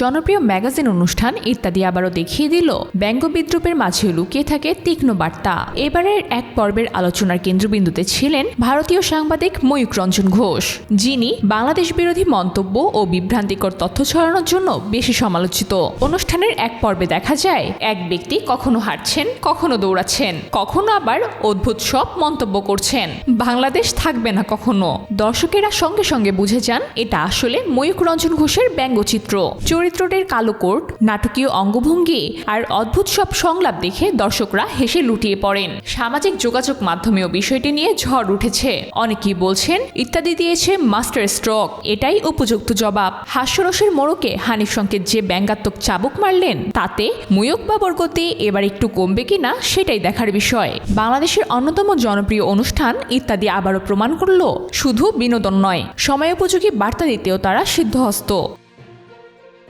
জনপ্রিয় ম্যাগাজিন অনুষ্ঠান ইত্যাদি আবারও দেখিয়ে দিল। ব্যঙ্গ বিদ্রুপের মাঝে লুকিয়ে থাকে তীক্ষ্ণ বার্তা। এবারের এক পর্বের আলোচনার কেন্দ্রবিন্দুতে ছিলেন ভারতীয় সাংবাদিক ময়ূক রঞ্জন ঘোষ, যিনি বাংলাদেশ বিরোধী মন্তব্য ও বিভ্রান্তিকর তথ্য ছড়ানোর জন্য বেশি সমালোচিত। অনুষ্ঠানের এক পর্বে দেখা যায়, এক ব্যক্তি কখনো হাঁটছেন, কখনো দৌড়াচ্ছেন, কখনো আবার অদ্ভুত সব মন্তব্য করছেন। বাংলাদেশ থাকবে না কখনো। দর্শকেরা সঙ্গে সঙ্গে বুঝে যান, এটা আসলে ময়ূক রঞ্জন ঘোষের ব্যঙ্গচিত্র। চরিত্রটির কালো কোট, নাটকীয় অঙ্গভঙ্গি আর অদ্ভুত সব সংলাপ দেখে দর্শকরা হেসে লুটিয়ে পড়েন। সামাজিক যোগাযোগ মাধ্যমেও বিষয়টি নিয়ে ঝড় উঠেছে। অনেকেই বলছেন, ইত্যাদি দিয়েছে মাস্টার স্ট্রোক, এটাই উপযুক্ত জবাব। হাস্যরসের মোড়কে হানিফ সংকেত যে ব্যঙ্গাত্মক চাবুক মারলেন, তাতে মুয়ক বা বরগতি এবার একটু কমবে কিনা সেটাই দেখার বিষয়। বাংলাদেশের অন্যতম জনপ্রিয় অনুষ্ঠান ইত্যাদি আবারও প্রমাণ করল, শুধু বিনোদন নয় সময়োপযোগী বার্তা দিতেও তারা সিদ্ধহস্ত।